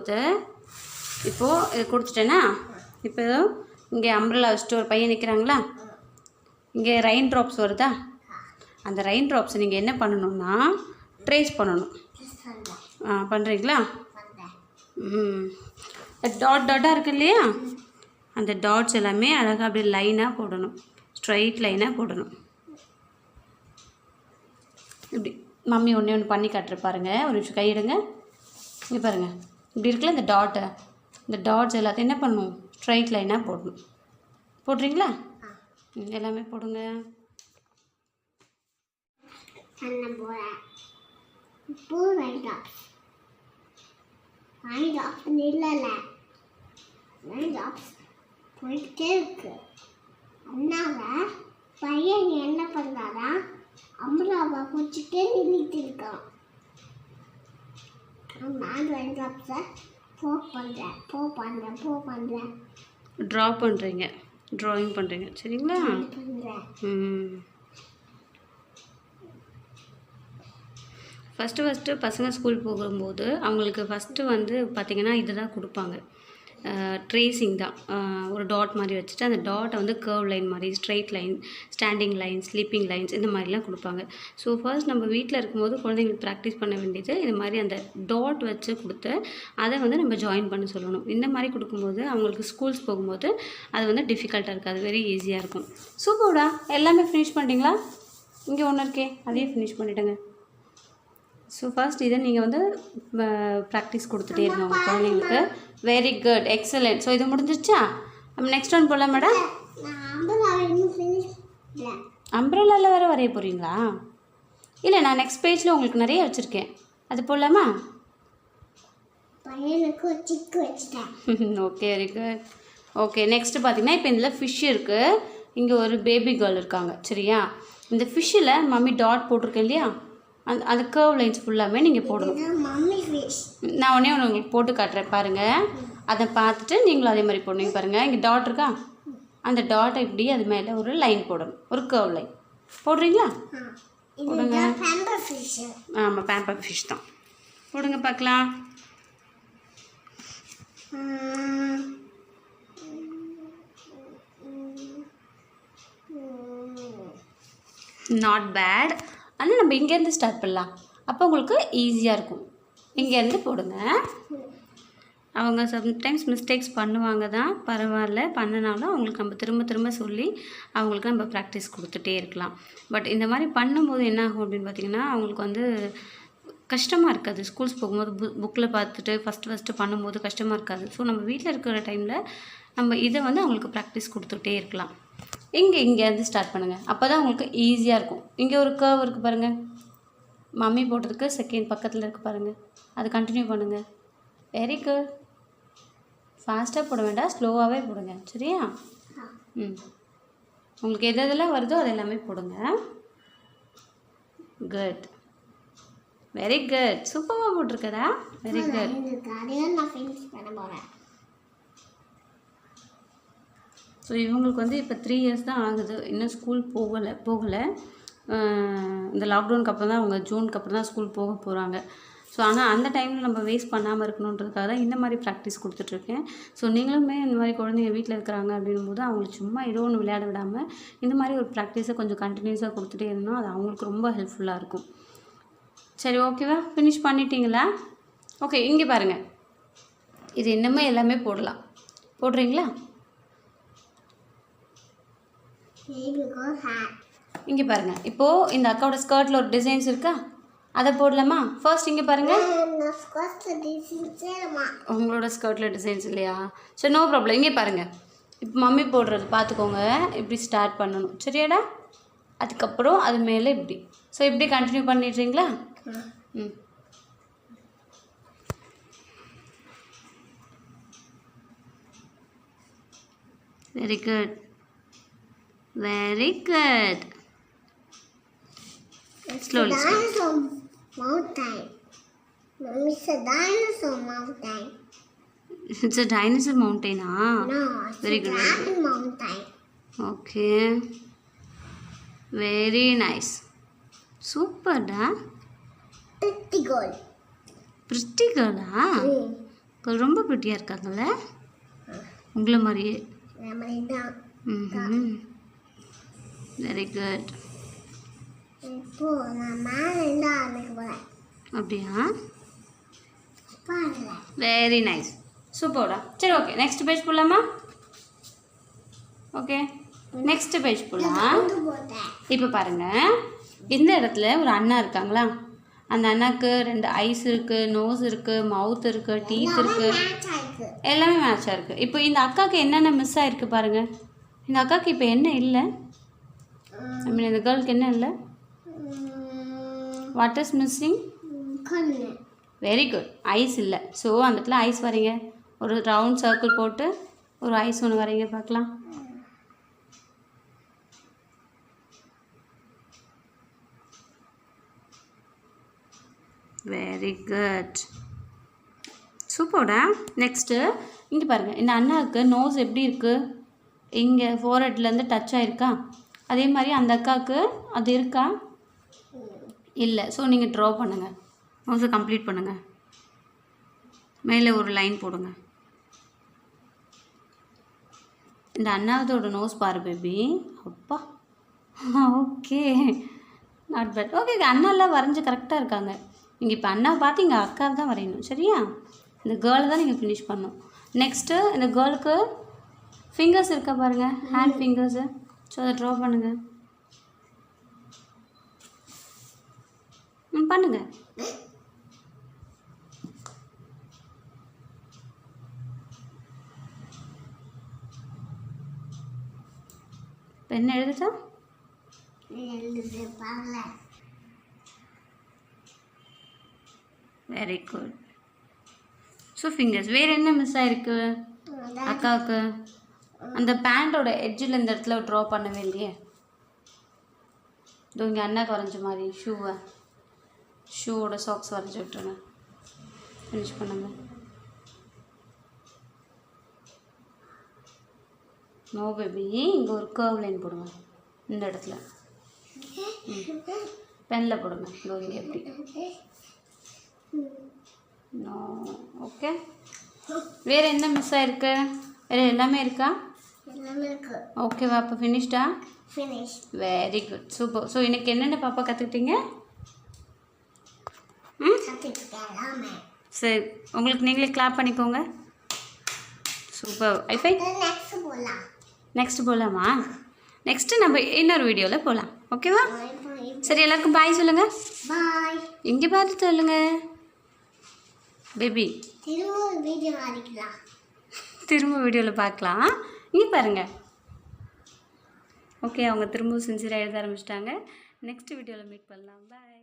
கொடுத்து இப்போது இது கொடுத்துட்டேன்னா இப்போ ஏதோ இங்கே அம்ப்ரலா வச்சுட்டு ஒரு பையன் நிற்கிறாங்களா இங்கே ரெயின் ட்ராப்ஸ் வருதா? அந்த ரெயின் ட்ராப்ஸை நீங்கள் என்ன பண்ணணும்னா ட்ரேஸ் பண்ணணும். ஆ பண்ணுறீங்களா ம். டாட் டாட்டாக இருக்கு இல்லையா? அந்த டாட்ஸ் எல்லாமே அழகாக அப்படியே லைனாக போடணும். ஸ்ட்ரைட் லைனாக போடணும். இப்படி. மம்மி ஒன்றே ஒன்று பண்ணி காட்டுற பாருங்கள் ஒரு நிமிஷம் கையிடுங்க. இங்கே பாருங்கள் இப்படி இருக்குல்ல இந்த டாட்டை இந்த டாட்ஸ் எல்லாத்தையும் என்ன பண்ணணும் ஸ்ட்ரைட் லைனாக போடணும். போடுறீங்களா? எல்லாமே போடுங்க. இல்லைல்ல போயிட்டே இருக்கு அதனால பையன் என்ன பண்ணாரா அம்ராவை பிடிச்சிட்டே நின்றுட்டு இருக்கான் நான் ரைட் ஆஃப்ஸை போ பண்ணுறேன் போ பண்ணுறேன் போ பண்ணுறேன் ட்ரா பண்ணுறீங்க ட்ராயிங் பண்ணுறீங்க சரிங்களா? ம். ஃபஸ்ட்டு ஃபஸ்ட்டு பசங்க ஸ்கூல் போகும்போது அவங்களுக்கு ஃபஸ்ட்டு வந்து பார்த்திங்கன்னா இது தான் கொடுப்பாங்க. ட்ரேசிங் தான். ஒரு டாட் மாதிரி வச்சுட்டு அந்த டாட்டை வந்து கர்வ் லைன் மாதிரி straight line standing line sleeping lines இந்த மாதிரிலாம் கொடுப்பாங்க. ஸோ ஃபர்ஸ்ட் நம்ம வீட்டில் இருக்கும்போது குழந்தைங்களுக்கு ப்ராக்டிஸ் பண்ண வேண்டியது இது மாதிரி அந்த டாட் வச்சு கொடுத்து அதை வந்து நம்ம ஜாயின் பண்ண சொல்லணும். இந்த மாதிரி கொடுக்கும்போது அவங்களுக்கு ஸ்கூல்ஸ் போகும்போது அது வந்து டிஃபிகல்ட்டாக இருக்காது வெரி ஈஸியாக இருக்கும். சூப்பர்டா எல்லாமே ஃபினிஷ் பண்ணிட்டீங்களா? இங்கே ஒன்று இருக்கே அதையும் ஃபினிஷ் பண்ணிவிடுங்க ஸோ ஃபர்ஸ்ட் இதை நீங்கள் வந்து ப்ராக்டிஸ் கொடுத்துட்டே இருங்க உங்கள் குழந்தைங்களுக்கு. வெரி குட் எக்ஸலண்ட் ஸோ இது முடிஞ்சிருச்சா? நம்ம நெக்ஸ்ட் ஒன் போகலாம் மேடம் அம்ப்ரலாவில் வேறு வரைய போகிறீங்களா இல்லை நான் நெக்ஸ்ட் பேஜில் உங்களுக்கு நிறைய வச்சுருக்கேன். அது போடலாமா? Okay very good okay next பார்த்தீங்கன்னா இப்போ இதில் ஃபிஷ் இருக்குது இங்கே ஒரு பேபி கேர்ள் இருக்காங்க சரியா? இந்த ஃபிஷ்ஷில் மம்மி டாட் போட்டிருக்கேன் இல்லையா? அந்த அந்த கர்வ் லைன்ஸ் ஃபுல்லாமே நீங்கள் போடணும். நான் உடனே ஒன்று உங்களுக்கு போட்டு காட்டுறேன் பாருங்கள் அதை பார்த்துட்டு நீங்களும் அதே மாதிரி போடுங்க பாருங்கள் இங்கே டாட் இருக்கா? அந்த டாட்டை இப்படி அது மேலே ஒரு லைன் போடணும். ஒரு கர்வ் லைன் போடுறீங்களா? ஃபிஷ் ஆமாம் பேம்பர் ஃபிஷ் தான். போடுங்க பார்க்கலாம். நாட் பேட் ஆனால் நம்ம இங்கேருந்து ஸ்டார்ட் பண்ணலாம். அப்போ உங்களுக்கு ஈஸியாக இருக்கும். இங்கேருந்து போடுங்க. அவங்க சம்டைம்ஸ் மிஸ்டேக்ஸ் பண்ணுவாங்க தான். பரவாயில்ல பண்ணினாலும் அவங்களுக்கு நம்ம திரும்ப திரும்ப சொல்லி அவங்களுக்கு நம்ம ப்ராக்டிஸ் கொடுத்துட்டே இருக்கலாம். பட் இந்த மாதிரி பண்ணும்போது என்ன ஆகும் அப்படின்னு பார்த்தீங்கன்னா அவங்களுக்கு வந்து கஷ்டமாக இருக்காது. ஸ்கூல்ஸ் போகும்போது பு புக்கில் பார்த்துட்டு ஃபஸ்ட்டு ஃபஸ்ட்டு பண்ணும்போது கஷ்டமாக இருக்காது. ஸோ நம்ம வீட்டில் இருக்கிற டைமில் நம்ம இதை வந்து அவங்களுக்கு ப்ராக்டிஸ் கொடுத்துட்டே இருக்கலாம். இங்கே இங்கேருந்து ஸ்டார்ட் பண்ணுங்கள் அப்போ தான் அவங்களுக்கு ஈஸியாக இருக்கும். இங்கே ஒரு கர்வ் இருக்குது பாருங்கள் மம்மி போட்டதுக்கு செகண்ட் பக்கத்தில் இருக்குது பாருங்கள் அது கண்டினியூ பண்ணுங்கள் வெரி குட் ஃபாஸ்ட்டாக போட வேண்டாம் ஸ்லோவாகவே போடுங்க. சரியா? ம். உங்களுக்கு எது எதெல்லாம் வருதோ அது எல்லாமே போடுங்க. குட் வெரி குட் சூப்பராக போட்டிருக்கதா வெரி குட் ஸோ இவங்களுக்கு வந்து இப்போ த்ரீ இயர்ஸ் தான் ஆகுது. இன்னும் ஸ்கூல் போகலை போகலை. இந்த லாக்டவுனுக்கு அப்புறம் தான் அவங்க ஜூனுக்கு அப்புறம் தான் ஸ்கூல் போக போகிறாங்க ஸோ ஆனால் அந்த டைமில் நம்ம வேஸ்ட் பண்ணாமல் இருக்கணுன்றதுக்காக தான் இந்த மாதிரி ப்ராக்டிஸ் கொடுத்துட்ருக்கேன். ஸோ நீங்களுமே இந்த மாதிரி குழந்தைங்க வீட்டில் இருக்கிறாங்க அப்படின்னும் போது அவங்களுக்கு சும்மா ஏதோ ஒன்று விளையாட விடாமல் இந்த மாதிரி ஒரு ப்ராக்டிஸை கொஞ்சம் கண்டினியூஸாக கொடுத்துட்டே இருந்தோம் அது அவங்களுக்கு ரொம்ப ஹெல்ப்ஃபுல்லாக இருக்கும். சரி ஓகேவா ஃபினிஷ் பண்ணிட்டீங்களா? ஓகே இங்கே பாருங்கள் இது இன்னுமே எல்லாமே போடலாம். போடுறீங்களா? பேபி இங்கே பாருங்கள் இப்போது இந்த அக்காவோட ஸ்கர்ட்டில் ஒரு டிசைன்ஸ் இருக்கா? அதை போடலாமா? ஃபர்ஸ்ட் இங்கே பாருங்கள் உங்களோட ஸ்கர்ட்டில் டிசைன்ஸ் இல்லையா? சரி நோ ப்ராப்ளம் இங்கே பாருங்கள் இப்போ மம்மி போடுறது பார்த்துக்கோங்க. இப்படி ஸ்டார்ட் பண்ணணும். சரியாடா? அதுக்கப்புறம் அது மேலே இப்படி. ஸோ இப்படி கண்டினியூ பண்ணிடுறீங்களா? ம். Very good very good Slowly. Dinosaur mountain. It's a dinosaur mountain. It's a dinosaur மவுண்டெயினா No, it's Very a good, very dragon mountain. Okay very nice சூப்பர்டா Pretty good. பிரிட்டி கேர்ளா Mm. girl ரொம்ப ப்ரிட்டியாக இருக்காங்கல்ல உங்களை மாதிரியே very good அப்படியா? Very nice சூப்பர்டா சரி ஓகே நெக்ஸ்ட் பேஜ் போடலாமா? ஓகே நெக்ஸ்ட் பேஜ் போடலாம். இப்போ பாருங்க. இந்த இடத்துல ஒரு அண்ணா இருக்காங்களா? அந்த அண்ணாக்கு ரெண்டு ஐஸ் இருக்குது நோஸ் இருக்குது மவுத் இருக்குது டீத் இருக்குது எல்லாமே மேட்சாக இருக்குது இப்போ இந்த அக்காவுக்கு என்னென்ன மிஸ் ஆயிருக்கு பாருங்க. இந்த அக்காவுக்கு இப்போ என்ன இல்லை? ஐ மீன் இந்த கேர்ளுக்கு என்ன இல்லை? What is missing very good eyes இல்லை. ஸோ அந்த இடத்துல ஐஸ் வரீங்க ஒரு ரவுண்ட் சர்க்கிள் போட்டு ஒரு ஐஸ் ஒன்று வரீங்க பார்க்கலாம். வெரி குட் சூப்பர்டா நெக்ஸ்ட்டு இங்கே பாருங்கள் இந்த அண்ணாவுக்கு நோஸ் எப்படி இருக்குது இங்கே ஃபோர்ஹெட்லேருந்து டச் ஆயிருக்கா அதே மாதிரி அந்த அக்காவுக்கு அது இருக்கா? இல்லை. ஸோ நீங்கள் ட்ரா பண்ணுங்கள் நோஸை கம்ப்ளீட் பண்ணுங்கள் மேலே ஒரு லைன் போடுங்க. இந்த அண்ணாவதோட நோஸ் பாரு பேபி அப்பா. ஓகே நாட் பேட் ஓகே அண்ணாலாம் வரைஞ்சி கரெக்டாக இருக்காங்க. நீங்கள் இப்போ அண்ணா பார்த்து இங்கே அக்காவை தான் வரையணும். சரியா? இந்த கேர்ளை தான் நீங்கள் ஃபினிஷ் பண்ணணும். நெக்ஸ்ட்டு இந்த கேர்ளுக்கு ஃபிங்கர்ஸ் இருக்கா பாருங்கள் ஹேண்ட் ஃபிங்கர்ஸு ஸோ அதை ட்ரா பண்ணுங்கள் பண்ணுங்கள் இப்போ என்ன எழுதுச்சா? எழுது வெரி குட் ஸோ ஃபிங்கர்ஸ் வேறு என்ன மிஸ் ஆயிருக்கு? அக்காவுக்கு? அந்த பேண்டோட எட்ஜில் இந்த இடத்துல ட்ரா பண்ணவே இல்லையே. இதோ இங்கே அண்ணா குறைஞ்ச மாதிரி ஷூவை ஷூவோட சாக்ஸ் வரைஞ்சி விட்டுருங்க. ஃபினிஷ் பண்ணுங்க. நோ பேபி இங்கே ஒரு கர்வ் லைன் போடுங்க? இந்த இடத்துல. பெனில் போடுங்க. இதோ இங்கே எப்படி. நோ ஓகே வேறு என்ன மிஸ் ஆயிருக்கு? வேறு எல்லாமே இருக்கா? ஓகேவா அப்போ ஃபினிஷ்டா finish very good super so இன்னைக்கு என்னென்ன பாப்பா கற்றுக்கிட்டீங்க சரி உங்களுக்கு நீங்களே கிளாப் பண்ணிக்கோங்க. சூப்பர் ஐஃபை நெக்ஸ்ட் போகலாம் நெக்ஸ்ட் போகலாமா நெக்ஸ்ட்டு நம்ம இன்னொரு வீடியோவில் போகலாம் ஓகேவா சரி எல்லாருக்கும் பாய் சொல்லுங்கள் பாய் இங்கே பார்த்து சொல்லுங்கள் பேபி திரும்ப வீடியோ அடிக்கலாம் திரும்ப வீடியோவில் பார்க்கலாம் இங்கே பாருங்கள் ஓகே அவங்க திரும்ப சின்சியராக எழுத ஆரம்பிச்சிட்டாங்க. நெக்ஸ்ட் வீடியோவில் மீட் பண்ணலாம். பாய்